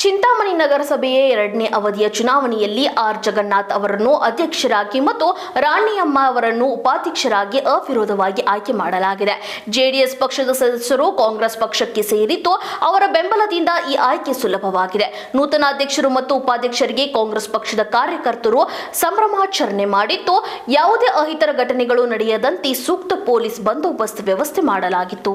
ಚಿಂತಾಮಣಿ ನಗರಸಭೆಯ ಎರಡನೇ ಅವಧಿಯ ಚುನಾವಣೆಯಲ್ಲಿ ಆರ್. ಜಗನ್ನಾಥ್ ಅವರನ್ನು ಅಧ್ಯಕ್ಷರಾಗಿ ಮತ್ತು ರಾಣಿಯಮ್ಮ ಅವರನ್ನು ಉಪಾಧ್ಯಕ್ಷರಾಗಿ ಅವಿರೋಧವಾಗಿ ಆಯ್ಕೆ ಮಾಡಲಾಗಿದೆ. ಜೆಡಿಎಸ್ ಪಕ್ಷದ ಸದಸ್ಯರು ಕಾಂಗ್ರೆಸ್ ಪಕ್ಷಕ್ಕೆ ಸೇರಿದ್ದು ಅವರ ಬೆಂಬಲದಿಂದ ಈ ಆಯ್ಕೆ ಸುಲಭವಾಗಿದೆ. ನೂತನ ಅಧ್ಯಕ್ಷರು ಮತ್ತು ಉಪಾಧ್ಯಕ್ಷರಿಗೆ ಕಾಂಗ್ರೆಸ್ ಪಕ್ಷದ ಕಾರ್ಯಕರ್ತರು ಸಂಭ್ರಮಾಚರಣೆ ಮಾಡಿದ್ದು, ಯಾವುದೇ ಅಹಿತರ ಘಟನೆಗಳು ನಡೆಯದಂತೆ ಸೂಕ್ತ ಪೊಲೀಸ್ ಬಂದೋಬಸ್ತ್ ವ್ಯವಸ್ಥೆ ಮಾಡಲಾಗಿತ್ತು.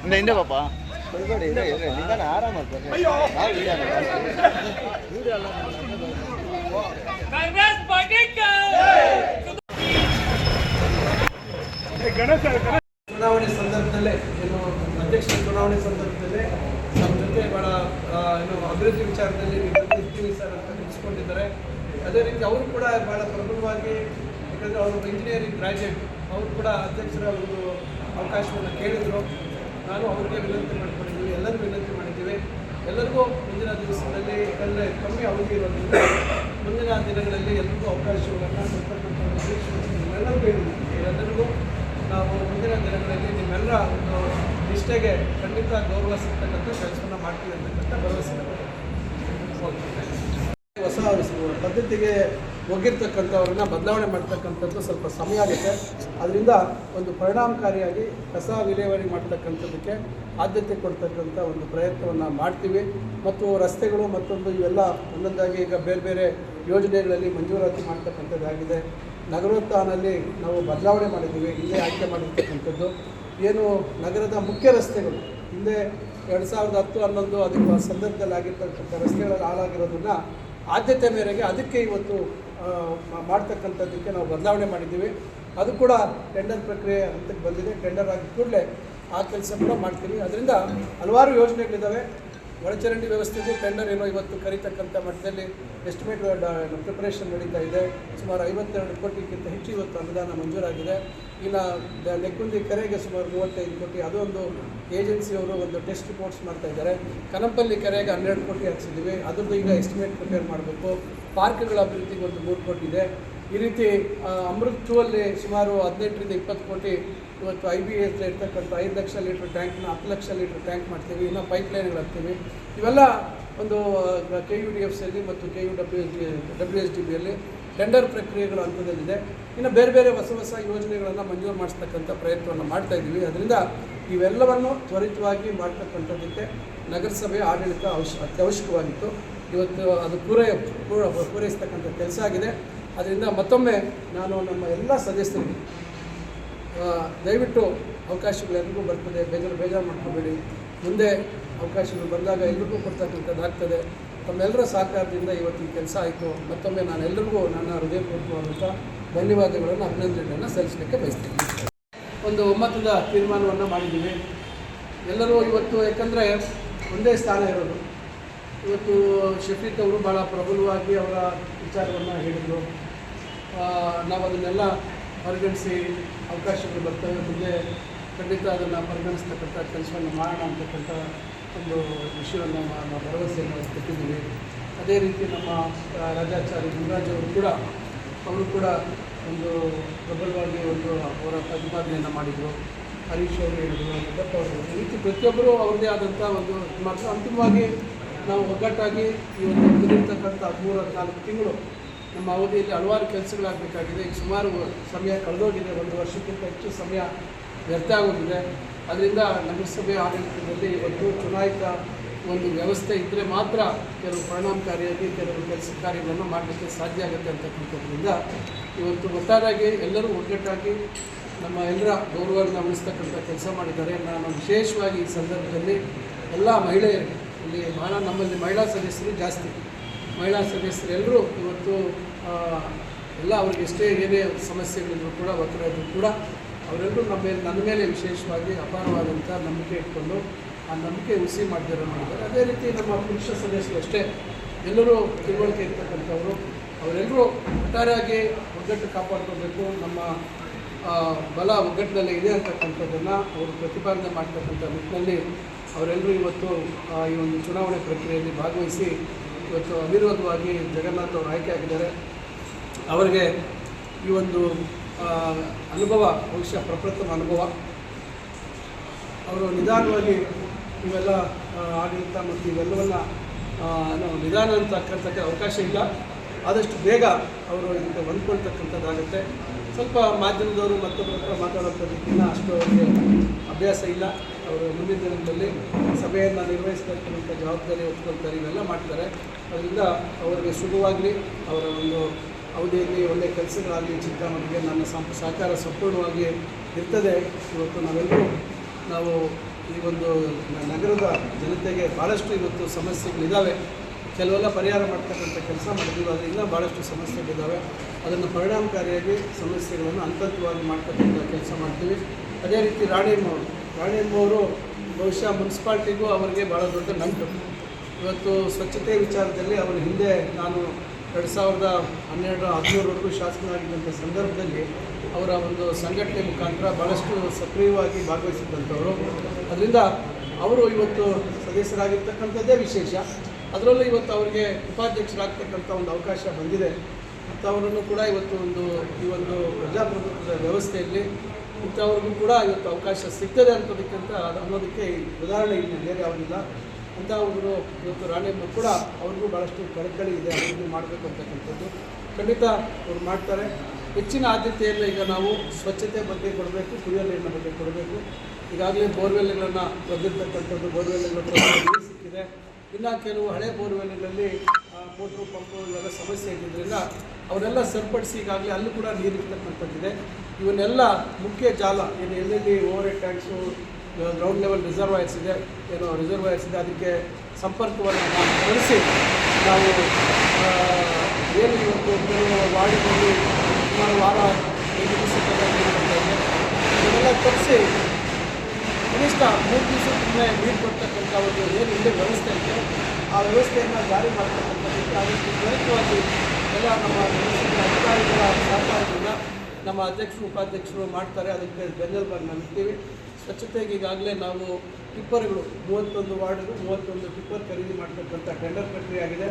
ಹಿಂದೆ ಹಿಂದೆ ಪಾಪ ಕಾಂಗ್ರೆಸ್ ಪಾರ್ಟಿಗೆ ಚುನಾವಣೆ ಸಂದರ್ಭದಲ್ಲೇ ಏನು ಅಧ್ಯಕ್ಷ ಚುನಾವಣೆ ಸಂದರ್ಭದಲ್ಲೇ ನಮ್ಮ ಜೊತೆ ಬಹಳ ಏನು ಅಭಿವೃದ್ಧಿ ವಿಚಾರದಲ್ಲಿ ಇರ್ತೀವಿ ಸರ್ ಅಂತ ನಿಲ್ಲಿಸ್ಕೊಂಡಿದ್ದಾರೆ ಅದೇ ರೀತಿ ಅವರು ಕೂಡ ಬಹಳ ಪ್ರಬಲವಾಗಿ ಯಾಕಂದರೆ ಅವರು ಇಂಜಿನಿಯರಿಂಗ್ ಗ್ರಾಜ್ಯುಯೇಟ್ ಅವರು ಕೂಡ ಅಧ್ಯಕ್ಷರ ಒಂದು ಅವಕಾಶವನ್ನು ಕೇಳಿದರು. ನಾನು ಅವರಿಗೆ ವಿನಂತಿ ಮಾಡ್ಕೊಂಡಿದ್ದೀವಿ ಎಲ್ಲರಿಗೂ ವಿನಂತಿ ಮಾಡಿದ್ದೀವಿ ಎಲ್ಲರಿಗೂ ಮುಂದಿನ ದಿವಸದಲ್ಲಿ ಎಲ್ಲ ಕಮ್ಮಿ ಅವಧಿ ಇರೋದ್ರಿಂದ ಮುಂದಿನ ದಿನಗಳಲ್ಲಿ ಎಲ್ಲರಿಗೂ ಅವಕಾಶಗಳನ್ನು ಎಲ್ಲರಿಗೂ ಎಲ್ಲರಿಗೂ ನಾವು ಮುಂದಿನ ದಿನಗಳಲ್ಲಿ ನಿಮ್ಮೆಲ್ಲರ ಒಂದು ನಿಷ್ಠೆಗೆ ಖಂಡಿತ ಗೌರವ ಸಿಗ್ತಕ್ಕಂಥ ಕೆಲಸವನ್ನು ಮಾಡ್ತೀವಿ ಅಂತಕ್ಕಂಥ ಭರವಸೆ. ಹೊಸ ಪದ್ಧತಿಗೆ ಒಗ್ಗಿರ್ತಕ್ಕಂಥವ್ರನ್ನ ಬದಲಾವಣೆ ಮಾಡ್ತಕ್ಕಂಥದ್ದು ಸ್ವಲ್ಪ ಸಮಯ ಆಗುತ್ತೆ. ಅದರಿಂದ ಒಂದು ಪರಿಣಾಮಕಾರಿಯಾಗಿ ಕಸ ವಿಲೇವಾರಿ ಮಾಡ್ತಕ್ಕಂಥದ್ದಕ್ಕೆ ಆದ್ಯತೆ ಕೊಡ್ತಕ್ಕಂಥ ಒಂದು ಪ್ರಯತ್ನವನ್ನು ಮಾಡ್ತೀವಿ. ಮತ್ತು ರಸ್ತೆಗಳು ಮತ್ತೊಂದು ಇವೆಲ್ಲ ಒಂದೊಂದಾಗಿ ಈಗ ಬೇರೆ ಬೇರೆ ಯೋಜನೆಗಳಲ್ಲಿ ಮಂಜೂರಾತಿ ಮಾಡ್ತಕ್ಕಂಥದ್ದಾಗಿದೆ. ನಗರೋತ್ಥಾನಲ್ಲಿ ನಾವು ಬದಲಾವಣೆ ಮಾಡಿದ್ದೀವಿ, ಹಿಂದೆ ಆಯ್ಕೆ ಮಾಡಿರ್ತಕ್ಕಂಥದ್ದು. ಏನು ನಗರದ ಮುಖ್ಯ ರಸ್ತೆಗಳು, ಹಿಂದೆ ಎರಡು ಸಾವಿರದ ಹತ್ತು ಹನ್ನೊಂದು ಅದಕ್ಕೆ ಸಂದರ್ಭದಲ್ಲಿ ಆಗಿರ್ತಕ್ಕಂಥ ರಸ್ತೆಗಳಲ್ಲಿ ಹಾಳಾಗಿರೋದನ್ನು ಆದ್ಯತೆ ಮೇರೆಗೆ ಅದಕ್ಕೆ ಇವತ್ತು ಮಾಡ್ತಕ್ಕಂಥದ್ದಕ್ಕೆ ನಾವು ಬದಲಾವಣೆ ಮಾಡಿದ್ದೀವಿ. ಅದು ಕೂಡ ಟೆಂಡರ್ ಪ್ರಕ್ರಿಯೆ ಹಂತಕ್ಕೆ ಬಂದಿದೆ. ಟೆಂಡರ್ ಆಗಿದ ಕೂಡಲೇ ಆ ಕೆಲಸ ಕೂಡ ಮಾಡ್ತೀವಿ. ಅದರಿಂದ ಹಲವಾರು ಯೋಜನೆಗಳಿದ್ದಾವೆ ಒಳಚರಂಡಿ ವ್ಯವಸ್ಥೆಗೂ ಟೆಂಡರ್ ಏನೋ ಇವತ್ತು ಕರೀತಕ್ಕಂಥ ಮಟ್ಟದಲ್ಲಿ ಎಸ್ಟಿಮೇಟ್ ಪ್ರಿಪರೇಷನ್ ನಡೀತಾ ಇದೆ. ಸುಮಾರು ಐವತ್ತೆರಡು ಕೋಟಿಗಿಂತ ಹೆಚ್ಚು ಇವತ್ತು ಅನುದಾನ ಮಂಜೂರಾಗಿದೆ. ಇನ್ನು ನೆಕ್ಕುಂದಿ ಕೆರೆಗೆ ಸುಮಾರು ಮೂವತ್ತೈದು ಕೋಟಿ. ಅದೊಂದು ಏಜೆನ್ಸಿಯವರು ಒಂದು ಟೆಸ್ಟ್ ರಿಪೋರ್ಟ್ಸ್ ಮಾಡ್ತಾ ಇದ್ದಾರೆ. ಕನಂಪಲ್ಲಿ ಕೆರೆಗೆ ಹನ್ನೆರಡು ಕೋಟಿ ಹಾಕ್ಸಿದ್ದೀವಿ. ಅದರದ್ದು ಈಗ ಎಸ್ಟಿಮೇಟ್ ಪ್ರಿಪೇರ್ ಮಾಡಬೇಕು. ಪಾರ್ಕ್ಗಳ ಅಭಿವೃದ್ಧಿಗೆ ಒಂದು ಮೂರು ಕೋಟಿ ಇದೆ ಈ ರೀತಿ ಅಮೃತ್ವಲ್ಲಿ ಸುಮಾರು ಹದಿನೆಂಟರಿಂದ ಇಪ್ಪತ್ತು ಕೋಟಿ ಇವತ್ತು ಐ ಬಿ ಎಸ್ ಇರ್ತಕ್ಕಂಥ ಐದು ಲಕ್ಷ ಲೀಟ್ರ್ ಟ್ಯಾಂಕ್ನ ಹತ್ತು ಲಕ್ಷ ಲೀಟ್ರ್ ಟ್ಯಾಂಕ್ ಮಾಡ್ತೀವಿ, ಇನ್ನೂ ಪೈಪ್ ಲೈನ್ಗಳು ಹಾಕ್ತೀವಿ. ಇವೆಲ್ಲ ಒಂದು ಕೆ ಯು ಡಿ ಎಫ್ ಸಿಯಲ್ಲಿ ಮತ್ತು K U W S D W S D ಬಿಯಲ್ಲಿ tender ಪ್ರಕ್ರಿಯೆಗಳ ಹಂತದಲ್ಲಿದೆ. ಇನ್ನು ಬೇರೆ ಬೇರೆ ಹೊಸ ಹೊಸ ಯೋಜನೆಗಳನ್ನು ಮಂಜೂರು ಮಾಡಿಸ್ತಕ್ಕಂಥ ಪ್ರಯತ್ನವನ್ನು ಮಾಡ್ತಾ ಇದ್ದೀವಿ. ಅದರಿಂದ ಇವೆಲ್ಲವನ್ನು ತ್ವರಿತವಾಗಿ ಮಾಡ್ತಕ್ಕಂಥದ್ದಕ್ಕೆ ನಗರಸಭೆ ಆಡಳಿತ ಅವಶ್ಯ, ಅತ್ಯವಶ್ಯಕವಾಗಿತ್ತು. ಇವತ್ತು ಅದು ಪೂರೈ, ಪೂರ- ಪೂರೈಸ್ತಕ್ಕಂಥ ಕೆಲಸ ಆಗಿದೆ. ಅದರಿಂದ ಮತ್ತೊಮ್ಮೆ ನಾನು ನಮ್ಮ ಎಲ್ಲ ಸದಸ್ಯರಿಗೆ ದಯವಿಟ್ಟು ದಯವಿಟ್ಟು ಅವಕಾಶಗಳೆಲ್ಲರಿಗೂ ಬರ್ತದೆ. ಬೇಜಾರು ಬೇಜಾರು ಮಾಡ್ಕೋಬೇಡಿ. ಮುಂದೆ ಅವಕಾಶಗಳು ಬಂದಾಗ ಎಲ್ರಿಗೂ ಕೊಡ್ತಕ್ಕಂಥದ್ದಾಗ್ತದೆ ತಮ್ಮೆಲ್ಲರ ಸಹಕಾರದಿಂದ ಇವತ್ತು ಈ ಕೆಲಸ ಆಯಿತು. ಮತ್ತೊಮ್ಮೆ ನಾನು ಎಲ್ಲರಿಗೂ ನನ್ನ ಹೃದಯಪೂರ್ವಕವಾದಂಥ ಧನ್ಯವಾದಗಳನ್ನು ಅಭಿನಂದನೆಯನ್ನು ಸಲ್ಲಿಸಲಿಕ್ಕೆ ಬಯಸ್ತೀನಿ. ಒಂದು ಒಮ್ಮತದ ತೀರ್ಮಾನವನ್ನು ಮಾಡಿದ್ದೀವಿ. ಎಲ್ಲರೂ ಇವತ್ತು ಯಾಕಂದರೆ ಒಂದೇ ಸ್ಥಾನ ಇರೋದು. ಇವತ್ತು ಶಫೀಕ್ ಅವರು ಭಾಳ ಪ್ರಬಲವಾಗಿ ಅವರ ವಿಚಾರವನ್ನು ಹೇಳಿದರು. ನಾವು ಅದನ್ನೆಲ್ಲ ಪರಿಗಣಿಸಿ ಅವಕಾಶಗಳು ಬರ್ತವೆ ಮುಂದೆ ಖಂಡಿತ ಅದನ್ನು ಪರಿಗಣಿಸ್ತಕ್ಕಂಥ ಕೆಲಸವನ್ನು ಮಾಡೋಣ ಅಂತಕ್ಕಂಥ ಒಂದು ವಿಷಯವನ್ನು ನಾವು ಭರವಸೆಯನ್ನು ಕೊಟ್ಟಿದ್ದೀವಿ. ಅದೇ ರೀತಿ ನಮ್ಮ ರಾಜಾಚಾರಿ ಗುರುರಾಜ್ ಅವರು ಕೂಡ ಅವರು ಕೂಡ ಒಂದು ಪ್ರಬಲವಾಗಿ ಒಂದು ಅವರ ಪ್ರತಿಪಾದನೆಯನ್ನು ಮಾಡಿದರು. ಹರೀಶ್ ಅವರು ಹೇಳಿದರು ಅವರು ಈ ರೀತಿ ಪ್ರತಿಯೊಬ್ಬರು ಅವ್ರದೇ ಆದಂಥ ಒಂದು ಅಂತಿಮವಾಗಿ ನಾವು ಒಗ್ಗಟ್ಟಾಗಿ ಈ ಒಂದು ಮುಂದಿರ್ತಕ್ಕಂಥ ಹದಿಮೂರು ಹದಿನಾಲ್ಕು ತಿಂಗಳು ನಮ್ಮ ಅವಧಿಯಲ್ಲಿ ಹಲವಾರು ಕೆಲಸಗಳಾಗಬೇಕಾಗಿದೆ. ಈಗ ಸುಮಾರು ಸಮಯ ಕಳೆದೋಗಿದೆ. ಒಂದು ವರ್ಷಕ್ಕಿಂತ ಹೆಚ್ಚು ಸಮಯ ವ್ಯರ್ಥ ಆಗೋಗಿದೆ. ಅದರಿಂದ ನಗರಸಭೆ ಆಡಳಿತದಲ್ಲಿ ಇವತ್ತು ಚುನಾಯಿತ ಒಂದು ವ್ಯವಸ್ಥೆ ಇದ್ದರೆ ಮಾತ್ರ ಕೆಲವು ಪರಿಣಾಮಕಾರಿಯಾಗಿ ಕೆಲವು ಕೆಲಸ ಕಾರ್ಯಗಳನ್ನು ಮಾಡಲಿಕ್ಕೆ ಸಾಧ್ಯ ಆಗುತ್ತೆ ಅಂತಕ್ಕಂಥದ್ರಿಂದ ಇವತ್ತು ಒಟ್ಟಾರೆಯಾಗಿ ಎಲ್ಲರೂ ಒಗ್ಗಟ್ಟಾಗಿ ನಮ್ಮ ಎಲ್ಲರ ಗೌರವವನ್ನು ಉಳಿಸ್ತಕ್ಕಂಥ ಕೆಲಸ ಮಾಡಿದ್ದಾರೆ. ನಾನು ವಿಶೇಷವಾಗಿ ಈ ಸಂದರ್ಭದಲ್ಲಿ ಎಲ್ಲ ಮಹಿಳೆಯರಿಗೆ ಇಲ್ಲಿ ಭಾಳ ನಮ್ಮಲ್ಲಿ ಮಹಿಳಾ ಸದಸ್ಯರು ಜಾಸ್ತಿ. ಮಹಿಳಾ ಸದಸ್ಯರೆಲ್ಲರೂ ಇವತ್ತು ಎಲ್ಲ ಅವ್ರಿಗೆ ಎಷ್ಟೇ ಏನೇ ಸಮಸ್ಯೆಗಳಿದ್ರು ಕೂಡ, ಒತ್ತಡ ಇದ್ರೂ ಕೂಡ, ಅವರೆಲ್ಲರೂ ನಮ್ಮ ನನ್ನ ಮೇಲೆ ವಿಶೇಷವಾಗಿ ಅಪಾರವಾದಂಥ ನಂಬಿಕೆ ಇಟ್ಕೊಂಡು ಆ ನಂಬಿಕೆ ಹುಸಿ ಮಾಡಿದ್ದಾರೆ ಮಾಡಿದ್ದಾರೆ. ಅದೇ ರೀತಿ ನಮ್ಮ ಪುರುಷ ಸದಸ್ಯರು ಅಷ್ಟೇ. ಎಲ್ಲರೂ ತಿಳುವಳಿಕೆ ಇರ್ತಕ್ಕಂಥವರು. ಅವರೆಲ್ಲರೂ ಒಟ್ಟಾರೆಯಾಗಿ ಒಗ್ಗಟ್ಟು ಕಾಪಾಡ್ಕೋಬೇಕು. ನಮ್ಮ ಬಲ ಒಗ್ಗಟ್ಟಿನಲ್ಲಿ ಇದೆ ಅಂತಕ್ಕಂಥದ್ದನ್ನು ಅವರು ಪ್ರತಿಪಾದನೆ ಮಾಡ್ತಕ್ಕಂಥ ನಿಟ್ಟಿನಲ್ಲಿ ಅವರೆಲ್ಲರೂ ಇವತ್ತು ಈ ಒಂದು ಚುನಾವಣೆ ಪ್ರಕ್ರಿಯೆಯಲ್ಲಿ ಭಾಗವಹಿಸಿ ಇವತ್ತು ಅವಿರೋಧವಾಗಿ ಜಗನ್ನಾಥ್ ಅವರು ಆಯ್ಕೆಯಾಗಿದ್ದಾರೆ ಅವರಿಗೆ ಈ ಒಂದು ಅನುಭವ, ಬಹುಶಃ ಪ್ರಪ್ರಥಮ ಅನುಭವ. ಅವರು ನಿಧಾನವಾಗಿ ಇವೆಲ್ಲ ಆಡಳಿತ ಮತ್ತು ಇವೆಲ್ಲವನ್ನು ನಾವು ನಿಧಾನ ಅಂತಕ್ಕಂಥಕ್ಕೆ ಅವಕಾಶ ಇಲ್ಲ. ಆದಷ್ಟು ಬೇಗ ಅವರು ಇದಕ್ಕೆ ಹೊಂದ್ಕೊಳ್ತಕ್ಕಂಥದ್ದಾಗುತ್ತೆ. ಸ್ವಲ್ಪ ಮಾಧ್ಯಮದವರು ಮತ್ತೊಬ್ಬರ ಹತ್ರ ಮಾತಾಡೋದಕ್ಕಿಂತ ಅಷ್ಟು ಅವರಿಗೆ ಅಭ್ಯಾಸ ಇಲ್ಲ. ಅವರು ಮುಂದಿನ ದಿನಗಳಲ್ಲಿ ಸಭೆಯನ್ನು ನಿರ್ವಹಿಸ್ತಕ್ಕಂಥ ಜವಾಬ್ದಾರಿ ಹೊತ್ಕೊಳ್ತಾರೆ, ಇವೆಲ್ಲ ಮಾಡ್ತಾರೆ. ಅದರಿಂದ ಅವರಿಗೆ ಸುಲಭವಾಗಲಿ, ಅವರ ಒಂದು ಅವಧಿಯಲ್ಲಿ ಒಳ್ಳೆಯ ಕೆಲಸಗಳಾಗಲಿ ಚಿಕ್ಕಮ್ಮನಿಗೆ ನನ್ನ ಸಂಪ, ಸಹಕಾರ ಸಂಪೂರ್ಣವಾಗಿ ಇರ್ತದೆ. ಇವತ್ತು ನಾವೆಲ್ಲರೂ ನಾವು ಈ ಒಂದು ನಗರದ ಜನತೆಗೆ ಭಾಳಷ್ಟು ಇವತ್ತು ಸಮಸ್ಯೆಗಳಿದ್ದಾವೆ ಕೆಲವೆಲ್ಲ ಪರಿಹಾರ ಮಾಡ್ತಕ್ಕಂಥ ಕೆಲಸ ಮಾಡಿದ್ದೀವಿ. ಇನ್ನೂ ಭಾಳಷ್ಟು ಸಮಸ್ಯೆಗಳಿದ್ದಾವೆ. ಅದನ್ನು ಪರಿಣಾಮಕಾರಿಯಾಗಿ ಸಮಸ್ಯೆಗಳನ್ನು ಹಂತವಾಗಿ ಮಾಡ್ತಕ್ಕಂಥ ಕೆಲಸ ಮಾಡ್ತೀವಿ. ಅದೇ ರೀತಿ ರಾಣಿಯಮ್ಮವರು. ರಾಣಿಯಮ್ಮವರು ಬಹುಶಃ ಮುನ್ಸಿಪಾಲ್ಟಿಗೂ ಅವರಿಗೆ ಭಾಳ ದೊಡ್ಡ ನಂಟು. ಇವತ್ತು ಸ್ವಚ್ಛತೆ ವಿಚಾರದಲ್ಲಿ ಅವರ ಹಿಂದೆ ನಾನು ಎರಡು ಸಾವಿರದ ಹನ್ನೆರಡು ಹದಿಮೂರವರೆಗೂ ಶಾಸಕನಾಗಿದ್ದಂಥ ಸಂದರ್ಭದಲ್ಲಿ ಅವರ ಒಂದು ಸಂಘಟನೆ ಮುಖಾಂತರ ಭಾಳಷ್ಟು ಸಕ್ರಿಯವಾಗಿ ಭಾಗವಹಿಸಿದ್ದಂಥವರು. ಅದರಿಂದ ಅವರು ಇವತ್ತು ಸದಸ್ಯರಾಗಿರ್ತಕ್ಕಂಥದ್ದೇ ವಿಶೇಷ. ಅದರಲ್ಲೂ ಇವತ್ತು ಅವರಿಗೆ ಉಪಾಧ್ಯಕ್ಷರಾಗ್ತಕ್ಕಂಥ ಒಂದು ಅವಕಾಶ ಬಂದಿದೆ. ಮತ್ತು ಅವರನ್ನು ಕೂಡ ಇವತ್ತು ಒಂದು, ಈ ಒಂದು ಪ್ರಜಾಪ್ರಭುತ್ವದ ವ್ಯವಸ್ಥೆಯಲ್ಲಿ ಇಂಥವ್ರಿಗೂ ಕೂಡ ಇವತ್ತು ಅವಕಾಶ ಸಿಗ್ತದೆ ಅಂತದಕ್ಕಿಂತ ಅದು ಅನ್ನೋದಕ್ಕೆ ಉದಾಹರಣೆ ಇಲ್ಲಿ ಬೇರೆ ಯಾವುದಿಲ್ಲ. ಅಂತ ಅವರು ಇವತ್ತು ರಾಣಿಯಮ್ಮ ಕೂಡ ಅವ್ರಿಗೂ ಭಾಳಷ್ಟು ಕಳಕಳಿ ಇದೆ ಅವ್ರಿಗೂ ಮಾಡಬೇಕು ಅಂತಕ್ಕಂಥದ್ದು. ಖಂಡಿತ ಅವ್ರು ಮಾಡ್ತಾರೆ. ಹೆಚ್ಚಿನ ಆದ್ಯತೆಯನ್ನು ಈಗ ನಾವು ಸ್ವಚ್ಛತೆ ಬಗ್ಗೆ ಕೊಡಬೇಕು, ಕುಡಿಯೋ ನೀರಿನ ಬಗ್ಗೆ ಕೊಡಬೇಕು. ಈಗಾಗಲೇ ಬೋರ್ವೆಲ್ಗಳನ್ನು ಬಂದಿರತಕ್ಕಂಥದ್ದು ಬೋರ್ವೆಲ್ಗಳ ನೀರು ಸಿಕ್ಕಿದೆ. ಇನ್ನು ಕೆಲವು ಹಳೆ ಬೋರ್ವೆಲ್ಗಳಲ್ಲಿ ಮೋಟ್ರು ಪಂಪು ಇವೆಲ್ಲ ಸಮಸ್ಯೆ ಆಗಿದ್ದರಿಂದ ಅವನ್ನೆಲ್ಲ ಸರಿಪಡಿಸಿ ಈಗಾಗಲೇ ಅಲ್ಲೂ ಕೂಡ ನೀರು ಇರ್ತಕ್ಕಂಥದ್ದಿದೆ. ಇವನ್ನೆಲ್ಲ ಮುಖ್ಯ ಜಾಲ, ಏನು ಎಲ್ಲೆಲ್ಲಿ over head tanks ground level reservoirs ಇದೆ, ಏನೋ ರಿಸರ್ವಾಯರ್ಸ್ ಇದೆ, ಅದಕ್ಕೆ ಸಂಪರ್ಕವನ್ನು ತರಿಸಿ ನಾವು ಏನು ಇವತ್ತು ಕೆಲವು ಸುಮಾರು ವಾರ ಇದೆ ಇದನ್ನೆಲ್ಲ ತರಿಸಿ ಕನಿಷ್ಠ ಮೂರು ದಿವಸ ನೀರು ಕೊಡ್ತಕ್ಕಂಥ ಒಂದು ಏನು ಇಲ್ಲಿ ವ್ಯವಸ್ಥೆ ಇದೆ. ಆ ವ್ಯವಸ್ಥೆಯನ್ನು ಜಾರಿ ಮಾಡ್ತಕ್ಕಂಥದ್ದಕ್ಕೆ ಆದಷ್ಟು ತ್ವರಿತವಾಗಿ ಎಲ್ಲ ನಮ್ಮ ಅಧಿಕಾರಿಗಳ ಸಹಕಾರದಿಂದ ನಮ್ಮ ಅಧ್ಯಕ್ಷರು, ಉಪಾಧ್ಯಕ್ಷರು ಮಾಡ್ತಾರೆ. ಅದಕ್ಕೆ ಬೆನ್ನೆಲುಬಾಗಿ ನಾವು ಇರ್ತೀವಿ ಸ್ವಚ್ಛತೆಗೆ ಈಗಾಗಲೇ ನಾವು ಟಿಪ್ಪರ್ಗಳು, ಮೂವತ್ತೊಂದು ವಾರ್ಡ್ಗಳು, ಮೂವತ್ತೊಂದು ಟಿಪ್ಪರ್ ಖರೀದಿ ಮಾಡ್ತಕ್ಕಂಥ ಟೆಂಡರ್ ಪ್ರಕ್ರಿಯೆ ಆಗಿದೆ.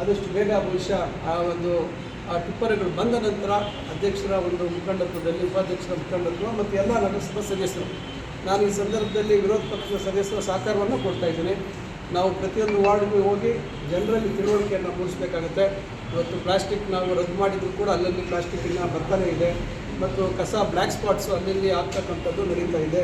ಆದಷ್ಟು ಬೇಗ ಬಹುಶಃ ಆ ಒಂದು, ಆ ಟಿಪ್ಪರ್ಗಳು ಬಂದ ನಂತರ ಅಧ್ಯಕ್ಷರ ಒಂದು ಮುಖಂಡತ್ವದಲ್ಲಿ, ಉಪಾಧ್ಯಕ್ಷರ ಮುಖಂಡತ್ವ ಮತ್ತು ಎಲ್ಲ ನಗರಸಭಾ ಸದಸ್ಯರು ನಾನು ಈ ಸಂದರ್ಭದಲ್ಲಿ ವಿರೋಧ ಪಕ್ಷದ ಸದಸ್ಯರ ಸಹಕಾರವನ್ನು ಕೊಡ್ತಾ ಇದ್ದೀನಿ. ನಾವು ಪ್ರತಿಯೊಂದು ವಾರ್ಡ್ಗೂ ಹೋಗಿ ಜನರಲ್ಲಿ ತಿಳುವಳಿಕೆಯನ್ನು ಮೂಡಿಸಬೇಕಾಗತ್ತೆ. ಇವತ್ತು ಪ್ಲಾಸ್ಟಿಕ್ ನಾವು ರದ್ದು ಮಾಡಿದ್ರು ಕೂಡ ಅಲ್ಲಲ್ಲಿ ಪ್ಲಾಸ್ಟಿಕ್ಕಿನ ಬರ್ತಾನೆ ಇದೆ. ಮತ್ತು ಕಸ ಬ್ಲ್ಯಾಕ್ ಸ್ಪಾಟ್ಸು ಅಲ್ಲಲ್ಲಿ ಆಗ್ತಕ್ಕಂಥದ್ದು ನಡೀತಾ ಇದೆ.